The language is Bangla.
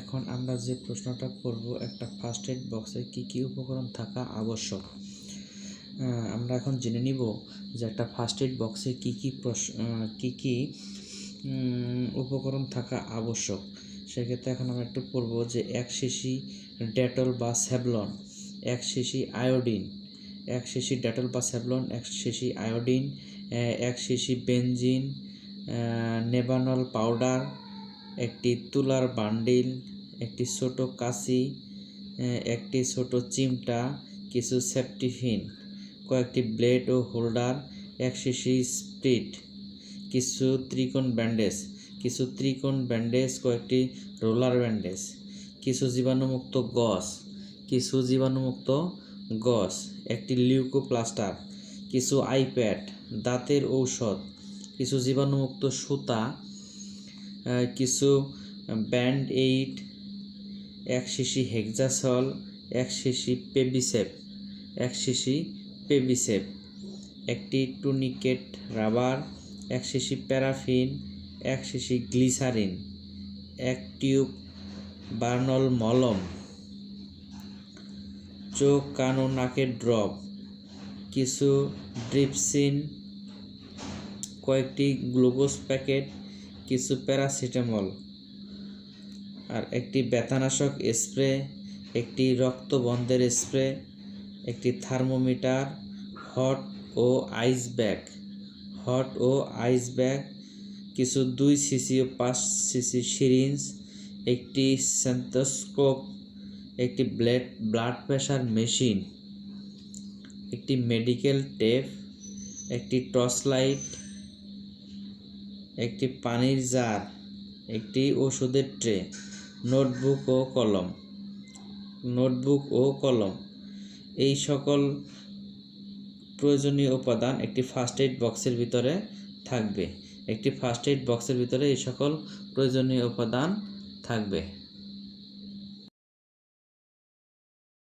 এখন আমরা যে প্রশ্নটা করব, একটা ফার্স্ট এড বক্সে কী কী উপকরণ থাকা আবশ্যক? আমরা এখন জেনে নিব যে একটা ফার্স্ট এড বক্সে কী কী কী কী উপকরণ থাকা আবশ্যক। সেক্ষেত্রে এখন আমরা একটু পড়ব যে এক শিশি ডেটল বা স্যাভলন, এক শিশি আয়োডিন, এক শিশি ডেটল বা স্যাভলন, এক শিশি আয়োডিন এক শিশি বেনজিন নেবানল পাউডার একটি তুলার বান্ডিল, একটি ছোট কাঁচি একটি ছোট চিমটা, কিছু সেফটিফিন কয়েকটি ব্লেড ও হোল্ডার এক শিশি স্প্রিট কিছু ত্রিকোণ ব্যান্ডেজ কিছু ত্রিকোণ ব্যান্ডেজ কয়েকটি রোলার ব্যান্ডেজ কিছু জীবাণুমুক্ত গস কিছু জীবাণুমুক্ত গস একটি লিউকোপ্লাস্টার কিছু আইপ্যাড দাঁতের ঔষধ, কিছু জীবাণুমুক্ত সুতা কিছু ব্যান্ড এইড এক শিশি হেক্সাসল, এক শিশি পেবিসেপ, এক শিশি পেবিসেপ, একটি টুনিকেট রাবার, এক শিশি প্যারাফিন, এক শিশি গ্লিসারিন, এক টিউব বার্নল মলম, চোখ, কান ও নাকের ড্রপ, কিছু ড্রিপসিন, কয়েকটি গ্লুকোজ প্যাকেট কিছু প্যারাসিটামল আর একটি ব্যথানাশক স্প্রে, একটি রক্ত বন্ধের স্প্রে, একটি থার্মোমিটার, হট ও আইস ব্যাগ। হট ও আইস ব্যাগ, কিছু দুই সিসি ও পাঁচ সিসি সিরিঞ্জ, একটি সেন্থোস্কোপ, একটি ব্লেড, ব্লাড প্রেশার মেশিন, একটি মেডিকেল টেপ, একটি টর্চ লাইট একটি পানির জার, একটি ওষুধের ট্রে, নোটবুক ও কলম। নোটবুক ও কলম। এই সকল প্রয়োজনীয় উপাদান একটি ফার্স্ট এইড বক্সের ভিতরে থাকবে। একটি ফার্স্ট এইড বক্সের ভিতরে এই সকল প্রয়োজনীয় উপাদান থাকবে।